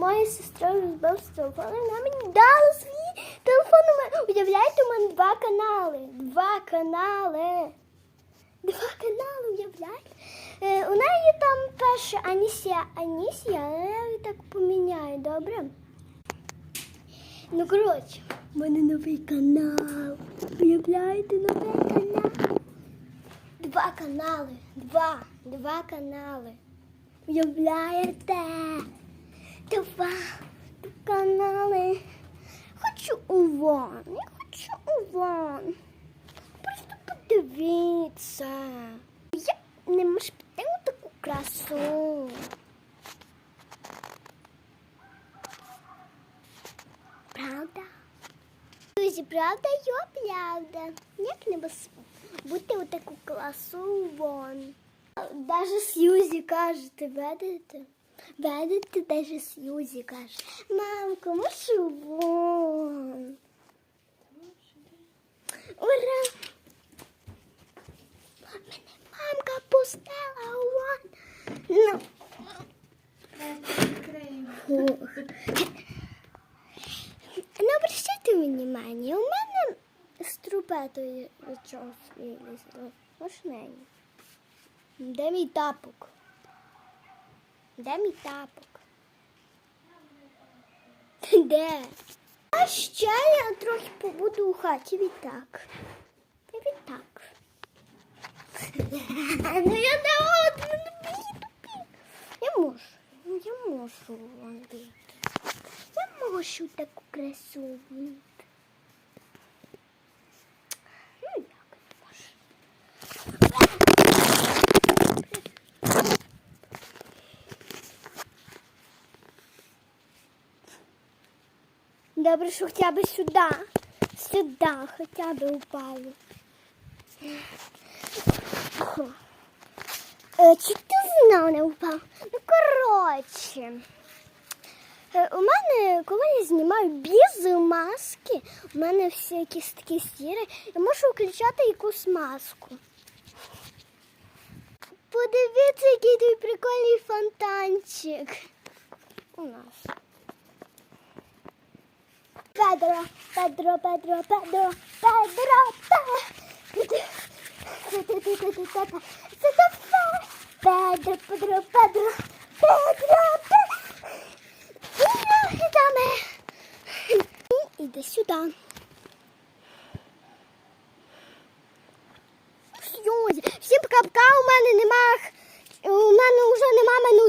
моя сестра розбив з телефону, вона мені дала свій телефон. Уявляєте, у мене два канали. Два канали. Два канали, уявляєте? Е, у неї там перше Анісія Анісія, але я її так поміняю, добре? Ну, коротше, в мене новий канал. Уявляєте, новий канал. Два канали. Два. Два канали. Уявляєте? Два канали. Хочу у ван. Я хочу у ван. Просто подивіться. Я не можу піти у таку красу. Правда? Друзі, правда, йо, правда. Як не без бути у таку класу вон. Даже Сьюзі кажете, ведете? Ведете, даже Сьюзі каже. Мамко, можу вон. Ура! Мене мамка пустила вон. Ну. Не обращайте внимание, у мене з трупетою чогось вилізло. Машнені. Де мій тапок? Де мій тапок? Де? А ще я трохи побуду у хаті відтак. Відтак. Ну я не одну. Я можу. Ну, Я можу робити. Я можу таку красу вміти. Ну, як не можу. Добре, що хоча б сюди. Сюди хоча б упало. Е, Чи ти знов не впав? Ну, коротше. Е, У мене, коли я знімаю без маски, у мене всі якісь такі сіри, я можу включати якусь маску. Подивіться, який тут прикольний фонтанчик. У нас. Педро, Педро, Педро, Педро, Педро, Педро. Педро, Педро, Педро, Педро, Педро. Ідемо. Іди сюди. Всім пока-пока, у мене нема, у мене вже нема минут.